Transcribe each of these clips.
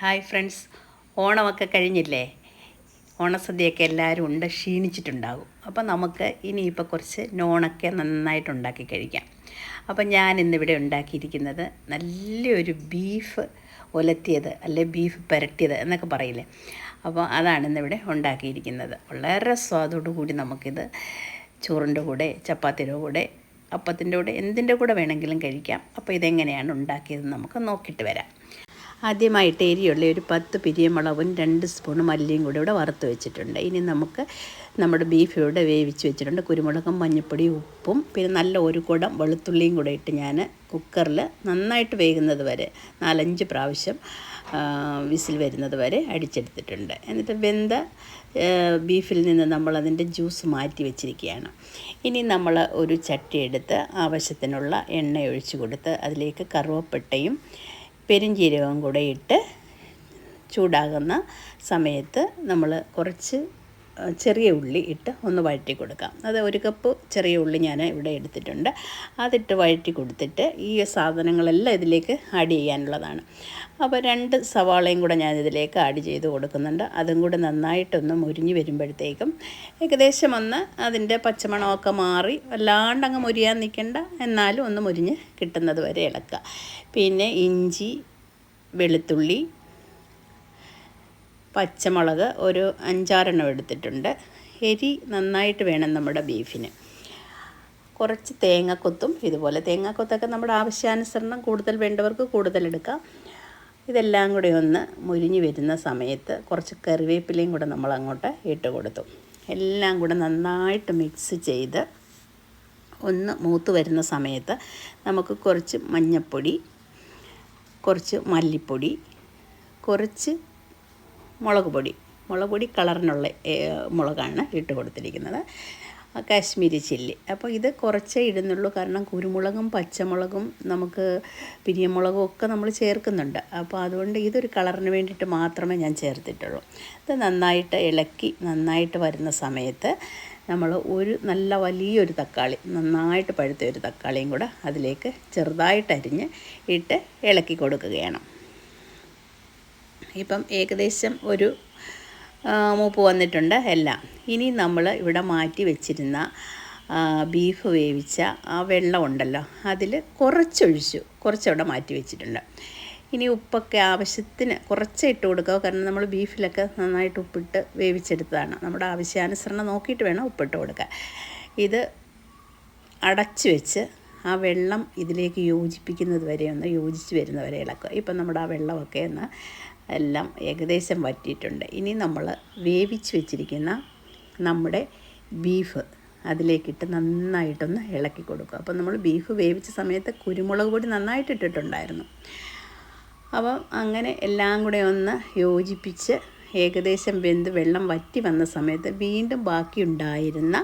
Hi friends. ഓണമൊക്കെ കഴിഞ്ഞില്ലേ? ഓണസദ്യയൊക്കെ എല്ലാവരും ഉണ്ട് ക്ഷീണിച്ചിട്ടുണ്ടാകും അപ്പോൾ നമുക്ക് ഇനിയിപ്പോൾ കുറച്ച് നോണൊക്കെ നന്നായിട്ട് ഉണ്ടാക്കി കഴിക്കാം. അപ്പം ഞാൻ ഇന്നിവിടെ ഉണ്ടാക്കിയിരിക്കുന്നത് നല്ലൊരു ബീഫ് ഒലത്തിയത് അല്ലെ ബീഫ് പുരട്ടിയത് എന്നൊക്കെ പറയില്ലേ? അപ്പോൾ അതാണ് ഇന്നിവിടെ ഉണ്ടാക്കിയിരിക്കുന്നത്. വളരെ സ്വാദോടു കൂടി നമുക്കിത് ചോറിന്റെ കൂടെ ചപ്പാത്തിയുടെ കൂടെ അപ്പത്തിന്റെ കൂടെ എന്തിന്റെ കൂടെ വേണമെങ്കിലും കഴിക്കാം. അപ്പോൾ ഇതെങ്ങനെയാണ് ഉണ്ടാക്കിയത് നമുക്ക് നോക്കിയിട്ട് വരാം. ആദ്യമായിട്ട് എരിയുള്ള ഒരു പത്ത് പിരിയമുളകും രണ്ട് സ്പൂൺ മല്ലിയും കൂടി ഇവിടെ വറുത്ത് വെച്ചിട്ടുണ്ട്. ഇനി നമുക്ക് നമ്മുടെ ബീഫ് ഇവിടെ വേവിച്ച് വെച്ചിട്ടുണ്ട്. കുരുമുളകും മഞ്ഞൾപ്പൊടി ഉപ്പും പിന്നെ നല്ല ഒരു കുടം വെളുത്തുള്ളിയും കൂടെ ഇട്ട് ഞാൻ കുക്കറിൽ നന്നായിട്ട് വേകുന്നത് വരെ നാലഞ്ച് പ്രാവശ്യം വിസിൽ വരുന്നത് വരെ അടിച്ചെടുത്തിട്ടുണ്ട്. എന്നിട്ട് വെന്ത ബീഫിൽ നിന്ന് നമ്മൾ അതിന്റെ ജ്യൂസ് മാറ്റി വെച്ചിരിക്കുകയാണ്. ഇനി നമ്മൾ ഒരു ചട്ടി എടുത്ത് ആവശ്യത്തിനുള്ള എണ്ണ ഒഴിച്ചു കൊടുത്ത് അതിലേക്ക് കറുവപ്പട്ടയും പെരുംജീരകവും കൂടെ ഇട്ട് ചൂടാകുന്ന സമയത്ത് നമ്മൾ കുറച്ച് ചെറിയ ഉള്ളി ഇട്ട് ഒന്ന് വഴറ്റി കൊടുക്കാം. അത് ഒരു കപ്പ് ചെറിയ ഉള്ളി ഞാൻ ഇവിടെ എടുത്തിട്ടുണ്ട്. അതിട്ട് വഴറ്റി കൊടുത്തിട്ട് ഈ സാധനങ്ങളെല്ലാം ഇതിലേക്ക് ആഡ് ചെയ്യാനുള്ളതാണ്. അപ്പോൾ രണ്ട് സവാളയും കൂടെ ഞാൻ ഇതിലേക്ക് ആഡ് ചെയ്ത് കൊടുക്കുന്നുണ്ട്. അതും കൂടെ നന്നായിട്ടൊന്ന് മുരിഞ്ഞ് വരുമ്പോഴത്തേക്കും ഏകദേശം ഒന്ന് അതിന്റെ പച്ചമണമൊക്കെ മാറി വല്ലാണ്ട് അങ്ങ് മുരിയാൻ നിൽക്കേണ്ട. എന്നാലും ഒന്ന് മുരിഞ്ഞ് കിട്ടുന്നത് വരെ ഇളക്കുക. പിന്നെ ഇഞ്ചി വെളുത്തുള്ളി പച്ചമുളക് ഒരു അഞ്ചാറെണ്ണം എടുത്തിട്ടുണ്ട്. എരി നന്നായിട്ട് വേണം നമ്മുടെ ബീഫിന്. കുറച്ച് തേങ്ങക്കൊത്തും ഇതുപോലെ തേങ്ങക്കൊത്തൊക്കെ നമ്മുടെ ആവശ്യാനുസരണം കൂടുതൽ വേണ്ടവർക്ക് കൂടുതൽ എടുക്കാം. ഇതെല്ലാം കൂടി ഒന്ന് മുരിഞ്ഞു വരുന്ന സമയത്ത് കുറച്ച് കറിവേപ്പിലയും കൂടെ നമ്മൾ അങ്ങോട്ട് ഇട്ട് കൊടുത്തു. എല്ലാം കൂടെ നന്നായിട്ട് മിക്സ് ചെയ്ത് ഒന്ന് മൂത്ത് വരുന്ന സമയത്ത് നമുക്ക് കുറച്ച് മഞ്ഞൾപ്പൊടി കുറച്ച് മല്ലിപ്പൊടി കുറച്ച് മുളക് പൊടി. മുളക് പൊടി കളറിനുള്ള മുളകാണ് ഇട്ട് കൊടുത്തിരിക്കുന്നത്. കാശ്മീരി ചില്ലി. അപ്പോൾ ഇത് കുറച്ചേ ഇടുന്നുള്ളൂ. കാരണം കുരുമുളകും പച്ചമുളകും നമുക്ക് പിരിയമുളകും ഒക്കെ നമ്മൾ ചേർക്കുന്നുണ്ട്. അപ്പോൾ അതുകൊണ്ട് ഇതൊരു കളറിന് വേണ്ടിയിട്ട് മാത്രമേ ഞാൻ ചേർത്തിട്ടുള്ളൂ. ഇത് നന്നായിട്ട് ഇളക്കി നന്നായിട്ട് വരുന്ന സമയത്ത് നമ്മൾ ഒരു നല്ല വലിയൊരു തക്കാളി നന്നായിട്ട് പഴുത്ത ഒരു തക്കാളിയും കൂടെ അതിലേക്ക് ചെറുതായിട്ട് അരിഞ്ഞ് ഇട്ട് ഇളക്കി കൊടുക്കുകയാണ്. ഇപ്പം ഏകദേശം ഒരു മൂപ്പ് വന്നിട്ടുണ്ട് എല്ലാം. ഇനി നമ്മൾ ഇവിടെ മാറ്റി വെച്ചിരുന്ന ബീഫ് വേവിച്ച ആ വെള്ളം ഉണ്ടല്ലോ അതിൽ കുറച്ചൊഴിച്ചു കുറച്ചവിടെ മാറ്റി വെച്ചിട്ടുണ്ട്. ഇനി ഉപ്പൊക്കെ ആവശ്യത്തിന് കുറച്ച് ഇട്ട് കൊടുക്കുക കാരണം നമ്മൾ ബീഫിലൊക്കെ നന്നായിട്ട് ഉപ്പിട്ട് വേവിച്ചെടുത്തതാണ്. നമ്മുടെ ആവശ്യാനുസരണം നോക്കിയിട്ട് വേണം ഉപ്പിട്ട് കൊടുക്കാൻ. ഇത് അടച്ചു വെച്ച് ആ വെള്ളം ഇതിലേക്ക് യോജിപ്പിക്കുന്നത് വരെ ഒന്ന് യോജിച്ച് വരുന്ന വരെ ഇളക്കുക. ഇപ്പം നമ്മുടെ ആ വെള്ളമൊക്കെ ഒന്ന് എല്ലാം ഏകദേശം വറ്റിയിട്ടുണ്ട്. ഇനി നമ്മൾ വേവിച്ച് വെച്ചിരിക്കുന്ന നമ്മുടെ ബീഫ് അതിലേക്കിട്ട് നന്നായിട്ടൊന്ന് ഇളക്കി കൊടുക്കുക. അപ്പോൾ നമ്മൾ ബീഫ് വേവിച്ച സമയത്ത് കുരുമുളക് പൊടി നന്നായിട്ട് ഇട്ടിട്ടുണ്ടായിരുന്നു. അപ്പം അങ്ങനെ എല്ലാം കൂടെ ഒന്ന് യോജിപ്പിച്ച് ഏകദേശം വെന്ത് വെള്ളം വറ്റി വന്ന സമയത്ത് വീണ്ടും ബാക്കിയുണ്ടായിരുന്ന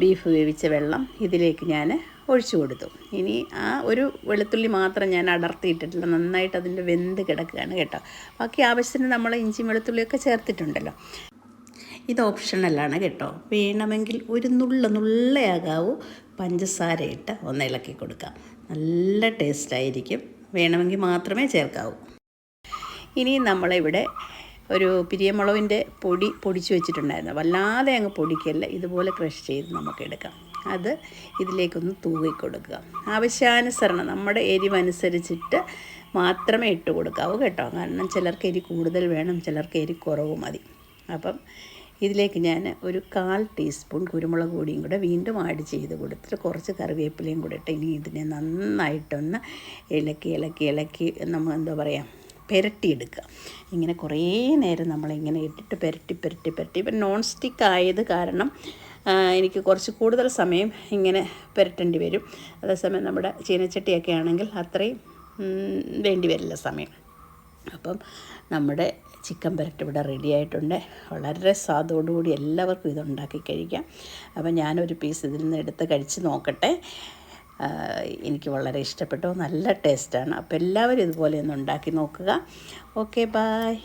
ബീഫ് വേവിച്ച വെള്ളം ഇതിലേക്ക് ഞാൻ ഒഴിച്ചു കൊടുത്തു. ഇനി ആ ഒരു വെളുത്തുള്ളി മാത്രം ഞാൻ അടർത്തിയിട്ടിട്ടില്ല. നന്നായിട്ട് അതിന്റെ വെന്ത് കിടക്കുകയാണ് കേട്ടോ. ബാക്കി ആവശ്യത്തിന് നമ്മൾ ഇഞ്ചി വെളുത്തുള്ളിയൊക്കെ ചേർത്തിട്ടുണ്ടല്ലോ. ഇത് ഓപ്ഷണലാണ് കേട്ടോ. വേണമെങ്കിൽ ഒരു നുള്ള നുള്ളയാകാവൂ. പഞ്ചസാര ഇട്ട് ഒന്ന് ഇളക്കി കൊടുക്കാം. നല്ല ടേസ്റ്റായിരിക്കും വേണമെങ്കിൽ മാത്രമേ ചേർക്കാവൂ. ഇനി നമ്മളിവിടെ ഒരു പിരിയമുളവിന്റെ പൊടി പൊടിച്ച് വെച്ചിട്ടുണ്ടായിരുന്നു. വല്ലാതെ അങ്ങ് പൊടിക്കല്ല ഇതുപോലെ ക്രഷ് ചെയ്ത് നമുക്ക് എടുക്കാം. അത് ഇതിലേക്കൊന്ന് തൂവി കൊടുക്കുക. ആവശ്യാനുസരണം നമ്മുടെ എരിവനുസരിച്ചിട്ട് മാത്രമേ ഇട്ട് കൊടുക്കാവൂ കേട്ടോ. കാരണം ചിലർക്ക് എരി കൂടുതൽ വേണം ചിലർക്ക് എരി കുറവ് മതി. അപ്പം ഇതിലേക്ക് ഞാൻ ഒരു കാൽ ടീസ്പൂൺ കുരുമുളക് പൊടിയും കൂടെ വീണ്ടും ആഡ് ചെയ്ത് കൊടുത്തിട്ട് കുറച്ച് കറിവേപ്പിലയും കൂടെ ഇട്ട് ഇനി ഇതിനെ നന്നായിട്ടൊന്ന് ഇളക്കി ഇളക്കി ഇളക്കി നമ്മൾ എന്താ പറയുക പുരട്ടിയെടുക്കുക. ഇങ്ങനെ കുറേ നേരം നമ്മളിങ്ങനെ ഇട്ടിട്ട് പുരട്ടി പുരട്ടി പുരട്ടി. ഇപ്പം നോൺ സ്റ്റിക്ക് ആയത് കാരണം എനിക്ക് കുറച്ച് കൂടുതൽ സമയം ഇങ്ങനെ പുരട്ടേണ്ടി വരും. അതേസമയം നമ്മുടെ ചീനച്ചട്ടിയൊക്കെ ആണെങ്കിൽ അത്രയും വേണ്ടി വരില്ല സമയം. അപ്പം നമ്മുടെ ചിക്കൻ പുരട്ട് ഇവിടെ റെഡി ആയിട്ടുണ്ട്. വളരെ സ്വാദോടുകൂടി എല്ലാവർക്കും ഇതുണ്ടാക്കി കഴിക്കാം. അപ്പം ഞാനൊരു പീസ് ഇതിൽ നിന്ന് എടുത്ത് കഴിച്ച് നോക്കട്ടെ. എനിക്ക് വളരെ ഇഷ്ടപ്പെട്ടു. നല്ല ടേസ്റ്റാണ്. അപ്പോൾ എല്ലാവരും ഇതുപോലെ ഒന്ന് ഉണ്ടാക്കി നോക്കുക. Okay bye